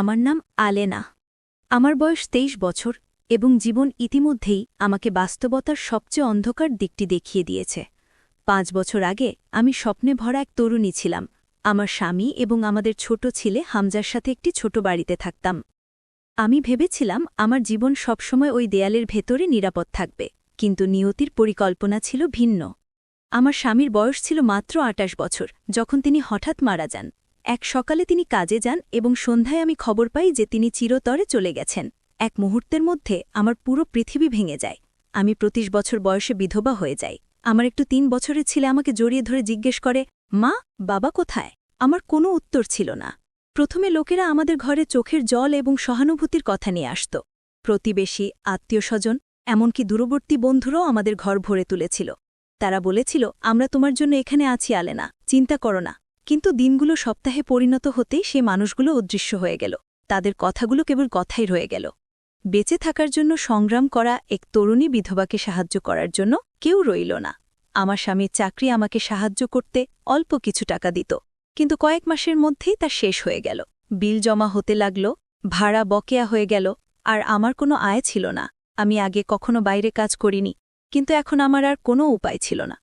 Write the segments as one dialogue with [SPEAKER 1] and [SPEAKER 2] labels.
[SPEAKER 1] আমার নাম আলেনা। আমার বয়স তেইশ বছর এবং জীবন ইতিমধ্যেই আমাকে বাস্তবতার সবচেয়ে অন্ধকার দিকটি দেখিয়ে দিয়েছে। পাঁচ বছর আগে আমি স্বপ্নে ভরা এক তরুণী ছিলাম। আমার স্বামী এবং আমাদের ছোট ছেলে হামজার সাথে একটি ছোট বাড়িতে থাকতাম। আমি ভেবেছিলাম আমার জীবন সবসময় ওই দেয়ালের ভেতরে নিরাপদ থাকবে, কিন্তু নিয়তির পরিকল্পনা ছিল ভিন্ন। আমার স্বামীর বয়স ছিল মাত্র আটাশ বছর, যখন তিনি হঠাৎ মারা যান। এক সকালে তিনি কাজে যান এবং সন্ধ্যায় আমি খবর পাই যে তিনি চিরতরে চলে গেছেন। এক মুহূর্তের মধ্যে আমার পুরো পৃথিবী ভেঙে যায়। আমি প্রতিশ বছর বয়সে বিধবা হয়ে যাই। আমার একটু তিন বছরের ছেলে আমাকে জড়িয়ে ধরে জিজ্ঞেস করে, মা, বাবা কোথায়? আমার কোনো উত্তর ছিল না। প্রথমে লোকেরা আমাদের ঘরে চোখের জল এবং সহানুভূতির কথা নিয়ে আসত। প্রতিবেশী আত্মীয় স্বজন এমনকি দূরবর্তী বন্ধুরাও আমাদের ঘর ভরে তুলেছিল। তারা বলেছিল, আমরা তোমার জন্য এখানে আছি, আলেনা। চিন্তা করো না। কিন্তু দিনগুলো সপ্তাহে পরিণত হতেই সে মানুষগুলো অদৃশ্য হয়ে গেল। তাদের কথাগুলো কেবল কথাই রয়ে গেল। বেঁচে থাকার জন্য সংগ্রাম করা এক তরুণী বিধবাকে সাহায্য করার জন্য কেউ রইল না। আমার স্বামীর চাকরি আমাকে সাহায্য করতে অল্প কিছু টাকা দিত, কিন্তু কয়েক মাসের মধ্যেই তা শেষ হয়ে গেল। বিল জমা হতে লাগল, ভাড়া বকেয়া হয়ে গেল, আর আমার কোনো আয় ছিল না। আমি আগে কখনো বাইরে কাজ করিনি, কিন্তু এখন আমার আর কোনো উপায় ছিল না।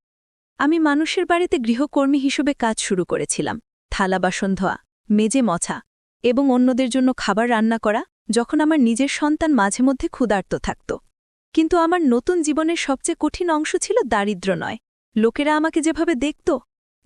[SPEAKER 1] আমি মানুষের বাড়িতে গৃহকর্মী হিসেবে কাজ শুরু করেছিলাম, থালা বাসন ধোয়া, মেজে মছা এবং অন্যদের জন্য খাবার রান্না করা, যখন আমার নিজের সন্তান মাঝে মধ্যে ক্ষুধার্ত থাকত। কিন্তু আমার নতুন জীবনের সবচেয়ে কঠিন অংশ ছিল দারিদ্র নয়। লোকেরা আমাকে যেভাবে দেখত,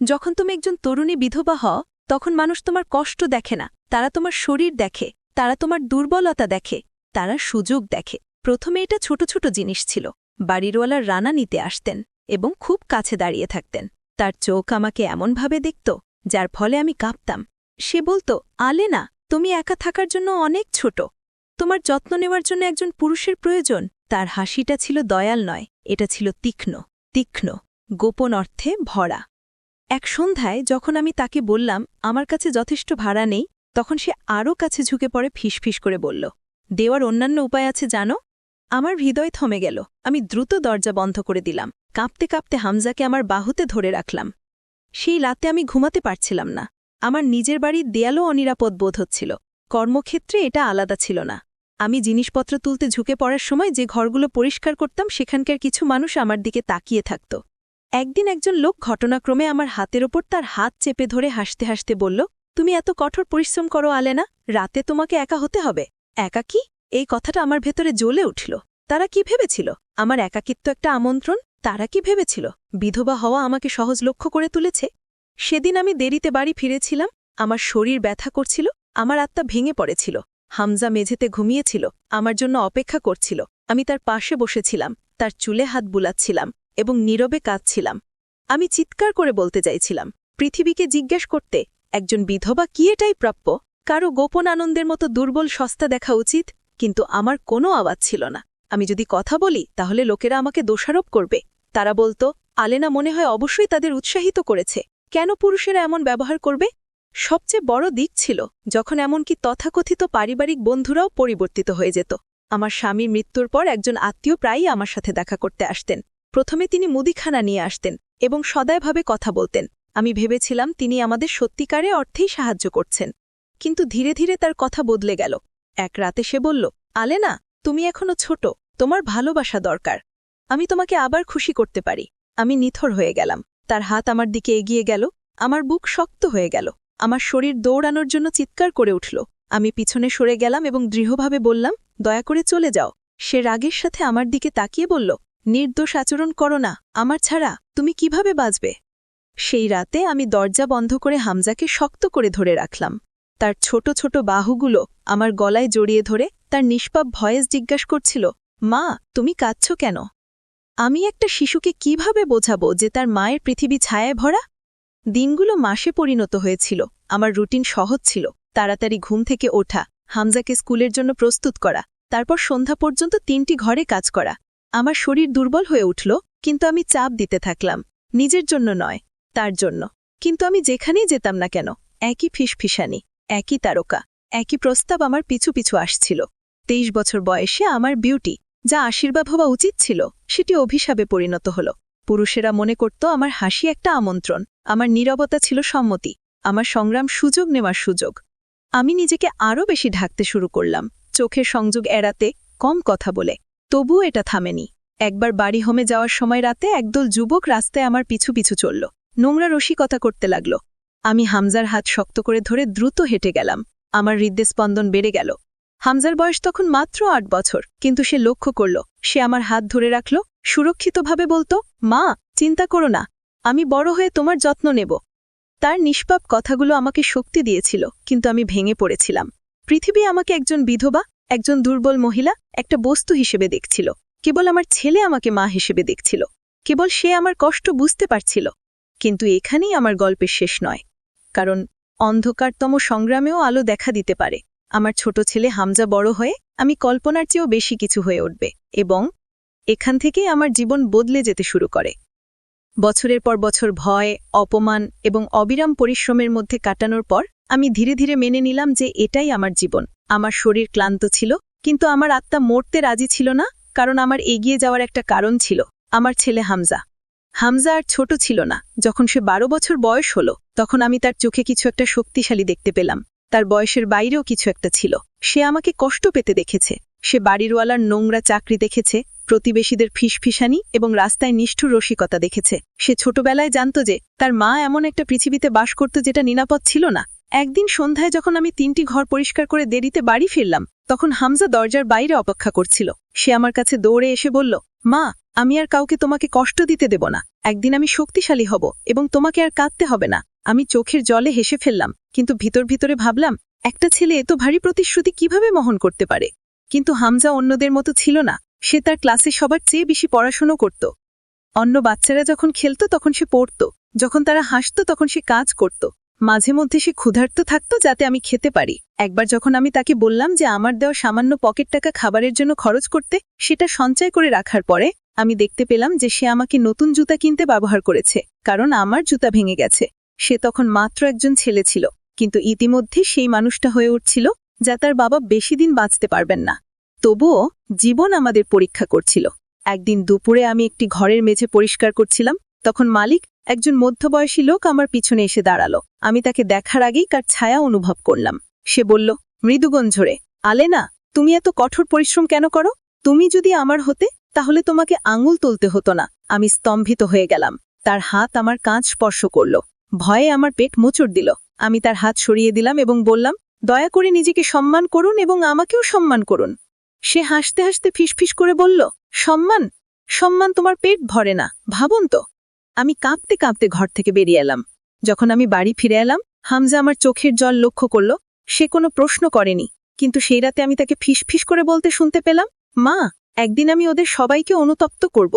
[SPEAKER 1] যখন তুমি একজন তরুণী বিধবা হও, তখন মানুষ তোমার কষ্ট দেখে না, তারা তোমার শরীর দেখে, তারা তোমার দুর্বলতা দেখে, তারা সুযোগ দেখে। প্রথমে এটা ছোট ছোট জিনিস ছিল। বাড়িরওয়ালার রানা নিতে আসতেন। এবং খুব কাছে দাঁড়িয়ে থাকতেন। তার চোখ আমাকে এমনভাবে দেখত, যার ফলে আমি কাঁপতাম। সে বলতো আলে না তুমি একা থাকার জন্য অনেক ছোট। তোমার যত্ন নেওয়ার জন্য একজন পুরুষের প্রয়োজন তার হাসিটা ছিল দয়াল নয়, এটা ছিল তীক্ষ্ণ তীক্ষ্ণ, গোপন অর্থে ভরা। এক সন্ধ্যায় যখন আমি তাকে বললাম, আমার কাছে যথেষ্ট ভাড়া নেই, তখন সে আরও কাছে ঝুঁকে পড়ে ফিসফিস করে বলল, দেওয়ার অন্যান্য উপায় আছে জানো? আমার হৃদয় থমে গেল। আমি দ্রুত দরজা বন্ধ করে দিলাম। কাঁপতে কাঁপতে হামজাকে আমার বাহুতে ধরে রাখলাম। সেই রাতে আমি ঘুমাতে পারছিলাম না। আমার নিজের বাড়ির দেয়ালও অনিরাপদ বোধ হচ্ছিল। কর্মক্ষেত্রে এটা আলাদা ছিল না। আমি জিনিসপত্র তুলতে ঝুঁকে পড়ার সময় যে ঘরগুলো পরিষ্কার করতাম, সেখানকার কিছু মানুষ আমার দিকে তাকিয়ে থাকত। একদিন একজন লোক ঘটনাক্রমে আমার হাতের ওপর তার হাত চেপে ধরে হাসতে হাসতে বলল, তুমি এত কঠোর পরিশ্রম করো আলেনা, রাতে তোমাকে একা হতে হবে। একা কি? এই কথাটা আমার ভেতরে জ্বলে উঠল। তারা কি ভেবেছিল? আমার একাকিত্ব একটা আমন্ত্রণ? তারা কি ভেবেছিল? বিধবা হওয়া আমাকে সহজ লক্ষ্য করে তুলেছে? সেদিন আমি দেরিতে বাড়ি ফিরেছিলাম, আমার শরীর ব্যথা করছিল, আমার আত্মা ভেঙে পড়েছিল, হামজা মেঝেতে ঘুমিয়েছিল, আমার জন্য অপেক্ষা করছিল, আমি তার পাশে বসেছিলাম, তার চুলে হাত বুলাচ্ছিলাম এবং নীরবে কাঁদছিলাম। আমি চিৎকার করে বলতে চাইছিলাম, পৃথিবীকে জিজ্ঞেস করতে, একজন বিধবা কি এটাই প্রাপ্য? কারও গোপন আনন্দের মতো দুর্বল সস্তা দেখা উচিত, কিন্তু আমার কোনো আওয়াজ ছিল না। আমি যদি কথা বলি, তাহলে লোকেরা আমাকে দোষারোপ করবে। তারা বলতো, আলেনা মনে হয় অবশ্যই তাদের উৎসাহিত করেছে। কেন পুরুষেরা এমন ব্যবহার করবে? সবচেয়ে বড় দিক ছিল, যখন এমনকি তথাকথিত পারিবারিক বন্ধুরাও পরিবর্তিত হয়ে যেত। আমার স্বামীর মৃত্যুর পর একজন আত্মীয় প্রায়ই আমার সাথে দেখা করতে আসতেন। প্রথমে তিনি মুদিখানা নিয়ে আসতেন এবং সদায়ভাবে কথা বলতেন। আমি ভেবেছিলাম তিনি আমাদের সত্যিকারে অর্থেই সাহায্য করছেন। কিন্তু ধীরে ধীরে তার কথা বদলে গেল। এক রাতে সে বলল, আলেনা, তুমি এখনও ছোট, তোমার ভালোবাসা দরকার। আমি তোমাকে আবার খুশি করতে পারি। আমি নিথর হয়ে গেলাম। তার হাত আমার দিকে এগিয়ে গেল। আমার বুক শক্ত হয়ে গেল। আমার শরীর দৌড়ানোর জন্য চিৎকার করে উঠল। আমি পিছনে সরে গেলাম এবং দৃঢ়ভাবে বললাম, দয়া করে চলে যাও। সে রাগের সাথে আমার দিকে তাকিয়ে বলল, নির্দোষ আচরণ করো না। আমার ছাড়া তুমি কীভাবে বাঁচবে? সেই রাতে আমি দরজা বন্ধ করে হামজাকে শক্ত করে ধরে রাখলাম। তার ছোট ছোট বাহুগুলো আমার গলায় জড়িয়ে ধরে তার নিষ্পাপ ভয়েস জিজ্ঞাস করছিল, মা, তুমি কাঁদছ কেন? আমি একটা শিশুকে কীভাবে বোঝাবো যে তার মায়ের পৃথিবী ছায়ায় ভরা? দিনগুলো মাসে পরিণত হয়েছিল, আমার রুটিন সহজ ছিল। তাড়াতাড়ি ঘুম থেকে ওঠা, হামজাকে স্কুলের জন্য প্রস্তুত করা, তারপর সন্ধ্যা পর্যন্ত তিনটি ঘরে কাজ করা। আমার শরীর দুর্বল হয়ে উঠল, কিন্তু আমি চাপ দিতে থাকলাম। নিজের জন্য নয়, তার জন্য। কিন্তু আমি যেখানেই যেতাম না কেন, একই ফিসফিসানি, একই তারকা, একই প্রস্তাব আমার পিছু পিছু আসছিল। তেইশ বছর বয়সে আমার বিউটি যা আশীর্বাদ হওয়া উচিত ছিল, সেটি অভিশাপে পরিণত হল। পুরুষেরা মনে করত, আমার হাসি একটা আমন্ত্রণ, আমার নীরবতা ছিল সম্মতি, আমার সংগ্রাম সুযোগ নেওয়ার সুযোগ।
[SPEAKER 2] আমি নিজেকে আরও বেশি ঢাকতে শুরু করলাম। চোখের সংযোগ এড়াতে, কম কথা বলে। তবুও এটা থামেনি। একবার বাড়ি হোমে যাওয়ার সময় রাতে একদল যুবক রাস্তায় আমার পিছু পিছু চলল। নোংরা রসিকতা করতে লাগল। আমি হামজার হাত শক্ত করে ধরে দ্রুত হেঁটে গেলাম। আমার হৃদয় স্পন্দন বেড়ে গেল। হামজার বয়স তখন মাত্র আট বছর, কিন্তু সে লক্ষ্য করল, সে আমার হাত ধরে রাখল, সুরক্ষিতভাবে বলতো, মা, চিন্তা করো না, আমি বড় হয়ে তোমার যত্ন নেব। তার নিষ্পাপ কথাগুলো আমাকে শক্তি দিয়েছিল, কিন্তু আমি ভেঙে পড়েছিলাম। পৃথিবী আমাকে একজন বিধবা, একজন দুর্বল মহিলা, একটা বস্তু হিসেবে দেখছিল, কেবল আমার ছেলে আমাকে মা হিসেবে দেখছিল, কেবল সে আমার কষ্ট বুঝতে পারছিল, কিন্তু এখানেই আমার গল্পের শেষ নয়, কারণ অন্ধকারতম সংগ্রামেও আলো দেখা দিতে পারে। আমার ছোট ছেলে হামজা বড় হয়ে আমি কল্পনার চেয়েও বেশি কিছু হয়ে উঠবে এবং এখান থেকেই আমার জীবন বদলে যেতে শুরু করে। বছরের পর বছর ভয়, অপমান এবং অবিরাম পরিশ্রমের মধ্যে কাটানোর পর আমি ধীরে ধীরে মেনে নিলাম যে এটাই আমার জীবন। আমার শরীর ক্লান্ত ছিল, কিন্তু আমার আত্মা মরতে রাজি ছিল না, কারণ আমার এগিয়ে যাওয়ার একটা কারণ ছিল, আমার ছেলে হামজা। হামজা আর ছোট ছিল না। যখন সে বারো বছর বয়স হলো, তখন আমি তার চোখে কিছু একটা শক্তিশালী দেখতে পেলাম। তার বয়সের বাইরেও কিছু একটা ছিল। সে আমাকে কষ্ট পেতে দেখেছে। সে বাড়িরওয়ালার নোংরা চাকরি দেখেছে, প্রতিবেশীদের ফিসফিসানি এবং রাস্তায় নিষ্ঠুর রসিকতা দেখেছে। সে ছোটবেলায় জানত যে, তার মা এমন একটা পৃথিবীতে বাস করত যেটা নিরাপদ ছিল না। একদিন সন্ধ্যায় যখন আমি তিনটি ঘর পরিষ্কার করে দেরিতে বাড়ি ফিরলাম, তখন হামজা দরজার বাইরে অপেক্ষা করছিল। সে আমার কাছে দৌড়ে এসে বলল, মা, আমি আর কাউকে তোমাকে কষ্ট দিতে দেব না। একদিন আমি শক্তিশালী হব এবং তোমাকে আর কাঁদতে হবে না। আমি চোখের জলে হেসে ফেললাম, কিন্তু ভিতর ভিতরে ভাবলাম, একটা ছেলে এত ভারী প্রতিশ্রুতি কীভাবে মহন করতে পারে? কিন্তু হামজা অন্যদের মতো ছিল না, সে তার ক্লাসে সবার চেয়ে বেশি পড়াশুনো করত। অন্য বাচ্চারা যখন খেলত তখন সে পড়ত, যখন তারা হাসত তখন সে কাজ করত। মাঝে মধ্যে সে ক্ষুধার্ত থাকত যাতে আমি খেতে পারি। একবার যখন আমি তাকে বললাম যে আমার দেওয়া সামান্য পকেট টাকা খাবারের জন্য খরচ করতে সেটা সঞ্চয় করে রাখার পরে, আমি দেখতে পেলাম যে সে আমাকে নতুন জুতা কিনতে ব্যবহার করেছে, কারণ আমার জুতা ভেঙে গেছে। সে তখন মাত্র একজন ছেলে ছিল, কিন্তু ইতিমধ্যে সেই মানুষটা হয়ে উঠছিল, যা তার বাবা বেশি দিন বাঁচতে পারবেন না। তবুও, জীবন আমাদের পরীক্ষা করছিল। একদিন দুপুরে আমি একটি ঘরের মেঝে পরিষ্কার করছিলাম, তখন মালিক, একজন মধ্যবয়সী লোক আমার পিছনে এসে দাঁড়াল। আমি তাকে দেখার আগেই কার ছায়া অনুভব করলাম। সে বলল মৃদুগঞ্ঝরে আলে না তুমি এত কঠোর পরিশ্রম কেন করো? তুমি যদি আমার হতে, তাহলে তোমাকে আঙুল তুলতে হতো না। আমি স্তম্ভিত হয়ে গেলাম। তার হাত আমার কাঁচ স্পর্শ করল। ভয়ে আমার পেট মোচড় দিল। আমি তার হাত সরিয়ে দিলাম এবং বললাম, দয়া করে নিজেকে সম্মান করুন এবং আমাকেও সম্মান করুন। সে হাসতে হাসতে ফিসফিস করে বলল, সম্মান? সম্মান তোমার পেট ভরে না, ভাবুন তো। আমি কাঁপতে কাঁপতে ঘর থেকে বেরিয়ে এলাম। যখন আমি বাড়ি ফিরে এলাম, হামজা আমার চোখের জল লক্ষ্য করল, সে কোনো প্রশ্ন করেনি, কিন্তু সেই রাতে আমি তাকে ফিসফিস করে বলতে শুনতে পেলাম, মা, একদিন আমি ওদের সবাইকে অনুতপ্ত করব।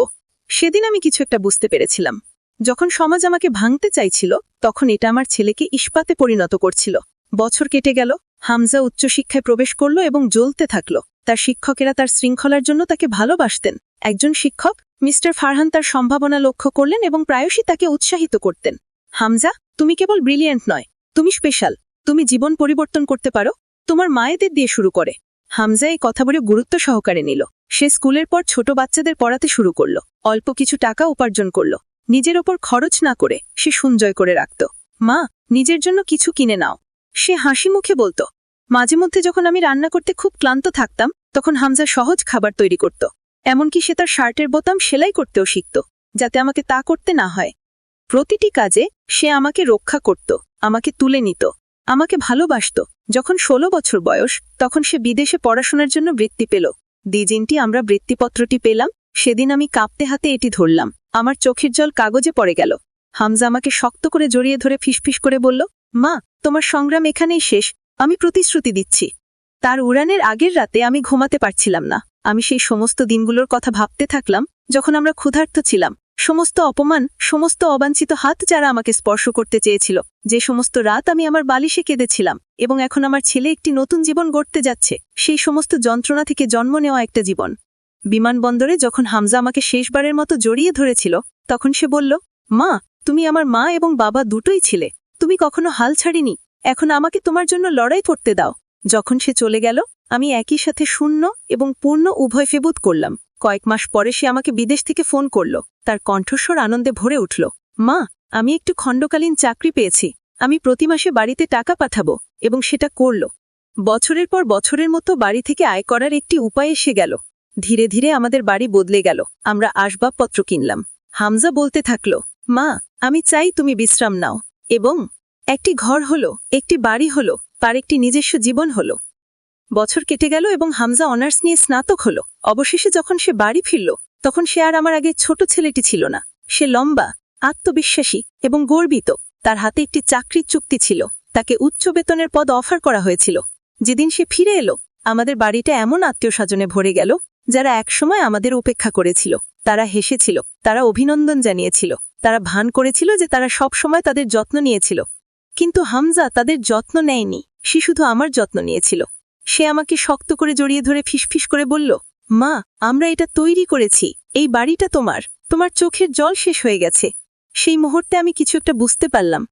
[SPEAKER 2] সেদিন আমি কিছু একটা বুঝতে পেরেছিলাম। যখন সমাজ আমাকে ভাঙতে চাইছিল, তখন এটা আমার ছেলেকে ইস্পাতে পরিণত করছিল। বছর কেটে গেল, হামজা উচ্চশিক্ষায় প্রবেশ করল এবং জ্বলতে থাকল। তার শিক্ষকেরা তার শৃঙ্খলার জন্য তাকে ভালোবাসতেন। একজন শিক্ষক, মিস্টার ফারহান তার সম্ভাবনা লক্ষ্য করলেন এবং প্রায়শই তাকে উৎসাহিত করতেন। হামজা, তুমি কেবল ব্রিলিয়েন্ট নয়, তুমি স্পেশাল, তুমি জীবন পরিবর্তন করতে পারো, তোমার মায়েদের দিয়ে শুরু করে। হামজা এই কথা বলে গুরুত্ব সহকারে নিল। সে স্কুলের পর ছোট বাচ্চাদের পড়াতে শুরু করল। অল্প কিছু টাকা উপার্জন করল। নিজের ওপর খরচ না করে সে সঞ্জয় করে রাখত। মা, নিজের জন্য কিছু কিনে নাও। সে হাসি মুখে বলতো। মাঝে মধ্যে যখন আমি রান্না করতে খুব ক্লান্ত থাকতাম, তখন হামজা সহজ খাবার তৈরি করত। এমনকি সে তার শার্টের বোতাম সেলাই করতেও শিখত, যাতে আমাকে তা করতে না হয়। প্রতিটি কাজে সে আমাকে রক্ষা করত, আমাকে তুলে নিত, আমাকে ভালোবাসত। যখন ১৬ বছর বয়স, তখন সে বিদেশে পড়াশোনার জন্য বৃত্তি পেল। দিজিনটি আমরা বৃত্তিপত্রটি পেলাম সেদিন আমি কাঁপতে হাতে এটি ধরলাম। আমার চোখের জল কাগজে পড়ে গেল। হামজা আমাকে শক্ত করে জড়িয়ে ধরে ফিসফিস করে বলল, মা, তোমার সংগ্রাম এখানেই শেষ। আমি প্রতিশ্রুতি দিচ্ছি। তার উড়ানের আগের রাতে আমি ঘুমাতে পারছিলাম না। আমি সেই সমস্ত দিনগুলোর কথা ভাবতে থাকলাম, যখন আমরা ক্ষুধার্ত ছিলাম। সমস্ত অপমান, সমস্ত অবাঞ্ছিত হাত যারা আমাকে স্পর্শ করতে চেয়েছিল, যে সমস্ত রাত আমি আমার বালিশে কেঁদেছিলাম এবং এখন আমার ছেলে একটি নতুন জীবন গড়তে যাচ্ছে, সেই সমস্ত যন্ত্রণা থেকে জন্ম নেওয়া একটা জীবন। বিমানবন্দরে যখন হামজা আমাকে শেষবারের মতো জড়িয়ে ধরেছিল, তখন সে বলল, মা, তুমি আমার মা এবং বাবা দুটোই ছিলে। তুমি কখনো হাল ছাড়িনি। এখন আমাকে তোমার জন্য লড়াই করতে দাও। যখন সে চলে গেল, আমি একই সাথে শূন্য এবং পূর্ণ উভয় ফেবুত করলাম। কয়েক মাস পরে সে আমাকে বিদেশ থেকে ফোন করল। তার কণ্ঠস্বর আনন্দে ভরে উঠল, মা, আমি একটু খণ্ডকালীন চাকরি পেয়েছি। আমি প্রতি মাসে বাড়িতে টাকা পাঠাবো। এবং সেটা করল। বছরের পর বছরের মতো বাড়ি থেকে আয় করার একটি উপায় এসে গেল। ধীরে ধীরে আমাদের বাড়ি বদলে গেল। আমরা আসবাবপত্র কিনলাম। হামজা বলতে থাকল, মা, আমি চাই তুমি বিশ্রাম নাও। এবং, একটি ঘর হলো, একটি বাড়ি হলো, তার একটি নিজস্ব জীবন হলো। বছর কেটে গেল এবং হামজা অনার্স নিয়ে স্নাতক হলো। অবশেষে যখন সে বাড়ি ফিরল, তখন সে আর আমার আগে ছোট ছেলেটি ছিল না। সে লম্বা, আত্মবিশ্বাসী এবং গর্বিত। তার হাতে একটি চাকরির চুক্তি ছিল। তাকে উচ্চ বেতনের পদ অফার করা হয়েছিল। যেদিন সে ফিরে এলো, আমাদের বাড়িটা এমন আত্মীয় স্বজনে ভরে গেল যারা একসময় আমাদের উপেক্ষা করেছিল, তারা হেসেছিল, তারা অভিনন্দন জানিয়েছিল, তারা ভান করেছিল যে তারা সব সময় তাদের যত্ন নিয়েছিল। কিন্তু হামজা তাদের যত্ন নেয়নি, সে শুধু আমার যত্ন নিয়েছিল। সে আমাকে শক্ত করে জড়িয়ে ধরে ফিসফিস করে বলল, মা, আমরা এটা তৈরি করেছি, এই বাড়িটা তোমার তোমার চোখের জল শেষ হয়ে গেছে। সেই মুহূর্তে আমি কিছু একটা বুঝতে পারলাম